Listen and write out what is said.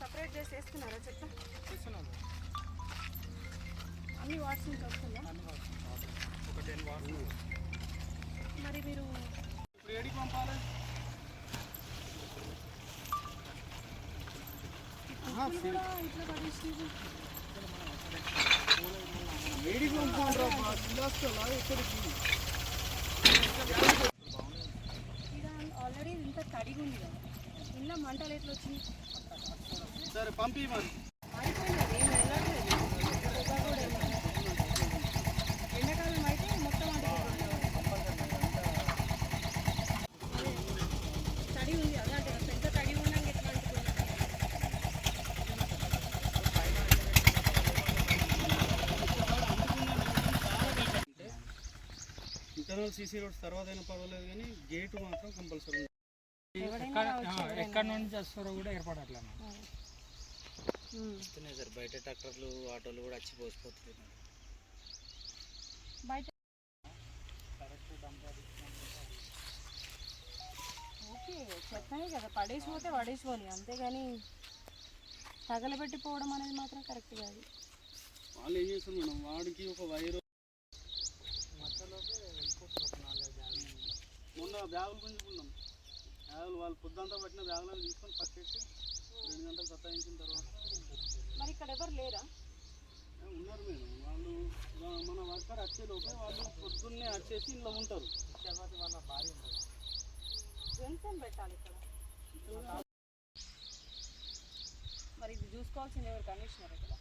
Separate చేసి వేస్తున్నారా చెత్త? అన్ని వాట్స్ నుంచి వస్తుందా? ఒక టెన్ మరి మీరు ఇప్పుడు ఏడికి పంపాలి? ఏడికి పంపాలి ఆల్రెడీ ఇంత తడిగా ఉంది కదా. ఇళ్ళ మంటలు ఎట్లా వచ్చింది సరే పంపి మరి. ఎండాకాలం అయితే మొత్తం తడి ఉంది అదే పెద్ద తడి ఎట్లా ఇంటర్నల్ సీసీ రోడ్స్ తర్వాత అయినా పర్వాలేదు కానీ గేట్ మాత్రం కంపల్సరీ. ఎక్కడి నుంచి వస్తారో కూడా ఏర్పడట్లే. వస్తున్నాయి సార్ బయట ట్రాక్టర్లు ఆటోలు కూడా వచ్చి పోసిపోతున్నాయి. బయట ఓకే చెత్తనే కదా పడేసిపోతే పడేసిపోని అంతేగాని తగలబెట్టిపోవడం అనేది మాత్రం కరెక్ట్ కాదు. వాళ్ళు ఏం చేస్తారు మేడం? వాడికి ఒక వైరు మొన్న బ్యాగులు గుంజుకున్నాం బ్యాగులు వాళ్ళు పొద్దంతా పట్టిన బ్యాగులను తీసుకొని పక్కెట్టి రెండు గంటలు సత్తాయించిన తర్వాత మరి ఇక్కడ ఎవరు లేరా? ఉన్నారు మేడం. వాళ్ళు మన వర్కర్ వచ్చే లోపే వాళ్ళు పొద్దున్నే వచ్చేసి ఇంట్లో ఉంటారు. జెన్సన్ పెట్టాలి ఇక్కడ. మరి ఇది చూసుకోవాల్సింది ఎవరు కమిషనర్ ఇక్కడ?